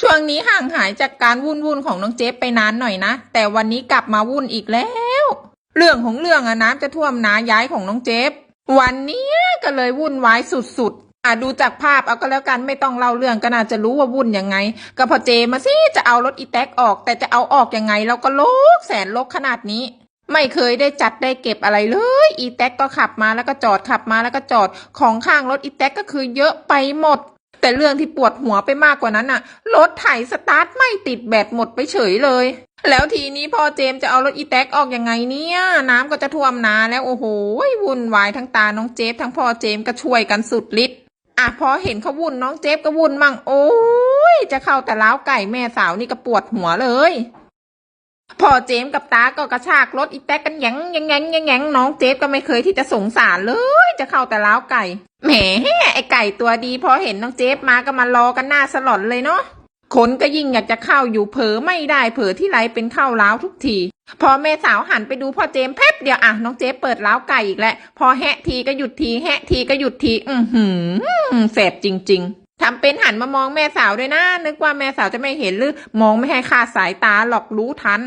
ช่วงนี้ห่างหายจากการวุ่นวุ่นของน้องเจฟไปนานหน่อยนะ แต่วันนี้กลับมาวุ่นอีกแล้ว เรื่องของเรื่องอะน้ำจะท่วมนาย้ายของน้องเจฟวันนี้ก็เลยวุ่นวายสุดๆอะดูจากภาพเอาก็แล้วกันไม่ต้องเล่าเรื่องก็น่าจะรู้ว่าวุ่นยังไง ก็พอเจมาสิจะเอารถอีแท็กออก แต่จะเอาออกยังไงเราก็โลกแสนโลกขนาดนี้ ไม่เคยได้จัดได้เก็บอะไรเลย อีแท็กก็ขับมาแล้วก็จอดขับมาแล้วก็จอดของข้างรถอีแท็กก็คือเยอะไปหมด แต่เรื่องที่ปวดหัวไปมากกว่านั้นน่ะ รถไถสตาร์ทไม่ติดแบตหมดไปเฉยเลย แล้วทีนี้พ่อเจมส์จะเอารถอีแท็กออกยังไงเนี่ย น้ำก็จะท่วมนาแล้วโอ้โหวุ่นวายทั้งตาน้องเจฟทั้งพ่อเจมส์ก็ช่วยกันสุดฤทธิ์อะพอเห็นเขาวุ่นน้องเจฟก็วุ่นมั่งโอ้ยจะเข้าแต่ล้าวไก่แม่สาวนี่ก็ปวดหัวเลย พ่อเจมส์กับตาก็กระชากรถอีแท็กกันแยังแยังแยงแยังแยงน้องเจฟก็ไม่เคยที่จะสงสารเลย จะเข้าแต่ล้าวไก่ แหมไอไก่ตัวดีพอเห็นน้องเจฟมาก็มารอกันหน้าสลอนเลยเนาะคนก็ยิ่งอยากจะเข้าอยู่เผลอไม่ได้เผลอที่ไรเป็นเข้าล้าวทุกที พอแม่สาวหันไปดูพ่อเจมส์แป๊บเดียวอะน้องเจฟเปิดล้าวไก่อีกแล้วพอแฮะทีก็หยุดทีแฮะทีก็หยุดที อือหือแสบจริง ๆ ทำเป็นหันมามองแม่สาวด้วยนะ นึกว่าแม่สาวจะไม่เห็นหรือมองไม่ให้คาดสายตาหรอกรู้ทัน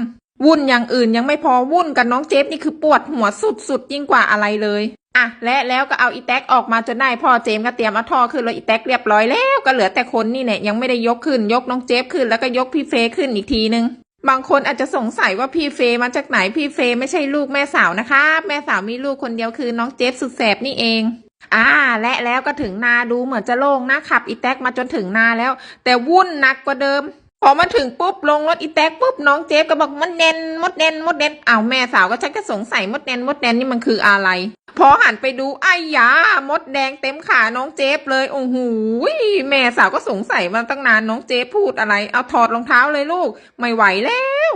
วุ่นอย่างอื่นยังไม่พอวุ่นกับน้องเจฟนี่คือปวดหัวสุดๆยิ่งกว่าอะไรเลยอะและแล้วก็เอาอีแท็กออกมาจนได้พ่อเจมส์ก็เตรียมเอาท่อขึ้นรถอีแท็กเรียบร้อยแล้วก็เหลือแต่คนนี่เนี่ยยังไม่ได้ยกขึ้นยกน้องเจฟขึ้นแล้วก็ยกพี่เฟยขึ้นอีกทีนึงบางคนอาจจะสงสัยว่าพี่เฟยมาจากไหนพี่เฟยไม่ใช่ลูกแม่สาวนะคะ แม่สาวมีลูกคนเดียวคือน้องเจฟสุดแสบนี่เอง อ่าและแล้วก็ถึงนาดูเหมือนจะโล่งนะขับอีแท็กมาจนถึงนาแล้ว แต่วุ่นหนักกว่าเดิม พอมาถึงปุ๊บลงรถอีแท็กปุ๊บน้องเจฟก็บอกมดแนนมดแนนมดแนนอ้าวแม่สาวก็ชักก็สงสัยมดแนนมดแนนนี่มันคืออะไร พอหันไปดูไอ้ยามดแดงเต็มขาน้องเจฟเลยโอ้โหแม่สาวก็สงสัยมาตั้งนานน้องเจฟพูดอะไร เอาถอดรองเท้าเลยลูก ไม่ไหวแล้ว